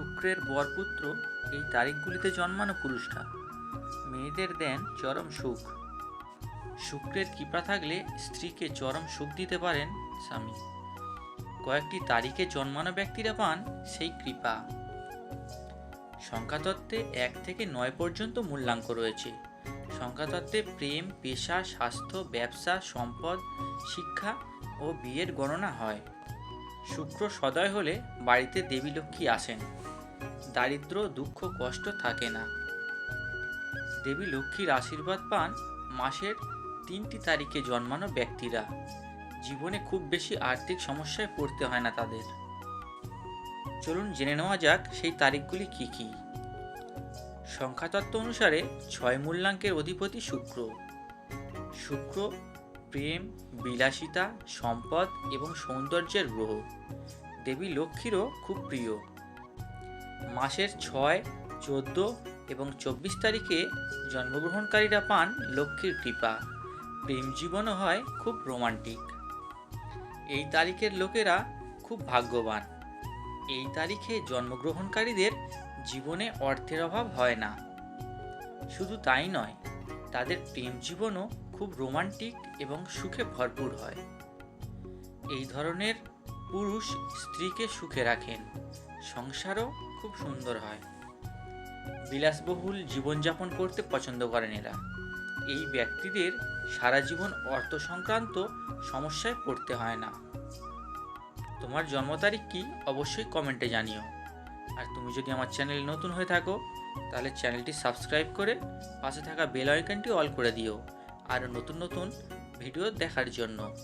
শুক্রের বরপুত্র এই তারিখগুলিতে জন্মানো পুরুষরা মেয়েদের দেন চরম সুখ। শুক্রের কৃপা থাকলে স্ত্রীকে চরম সুখ দিতে পারেন স্বামী। কয়েকটি তারিখে জন্মানো ব্যক্তিরা পান সেই কৃপা। সংখ্যাতত্ত্বে এক থেকে নয় পর্যন্ত মূল্যাঙ্ক রয়েছে। সংখ্যাতত্ত্বে প্রেম, পেশা, স্বাস্থ্য, ব্যবসা, সম্পদ, শিক্ষা ও বিয়ের গণনা হয়। শুক্র সদয় হলে বাড়িতে দেবী লক্ষ্মী আসেন। দারিদ্র, দুঃখ, কষ্ট থাকে না। দেবী লক্ষ্মীর আশীর্বাদ পান মাসের তিনটি তারিখে জন্মানো ব্যক্তিরা। জীবনে খুব বেশি আর্থিক সমস্যায় পড়তে হয় না তাদের। চলুন জেনে নেওয়া যাক সেই তারিখগুলি কি কি। সংখ্যাতত্ত্ব অনুসারে ছয় মূল্যাঙ্কের অধিপতি শুক্র। শুক্র প্রেম, বিলাসিতা, সম্পদ এবং সৌন্দর্যের গ্রহ। দেবী লক্ষ্মীরও খুব প্রিয়। মাসের ছয়, চোদ্দ এবং চব্বিশ তারিখে জন্মগ্রহণকারীরা পান লক্ষ্মীর কৃপা। প্রেম জীবনও হয় খুব রোমান্টিক। এই তারিখের লোকেরা খুব ভাগ্যবান। এই তারিখে জন্মগ্রহণকারীদের জীবনে অর্থের অভাব হয় না। শুধু তাই নয়, তাদের প্রেম জীবনও খুব রোমান্টিক এবং সুখে ভরপুর হয়। এই ধরনের পুরুষ স্ত্রীকে সুখে রাখেন। সংসারও খুব সুন্দর হয়। বিলাসবহুল জীবনযাপন করতে পছন্দ করেন এরা। এই ব্যক্তিদের সারা জীবন অর্থ সংক্রান্ত সমস্যায় পড়তে হয় না। তোমার জন্ম তারিখ কি অবশ্যই কমেন্টে জানিও। আর তুমি যদি আমার চ্যানেল নতুন হয়ে থাকো, তাহলে চ্যানেলটি সাবস্ক্রাইব করে পাশে থাকা বেল আইকনটি অল করে দিও। আর নতুন নতুন ভিডিও দেখার জন্য।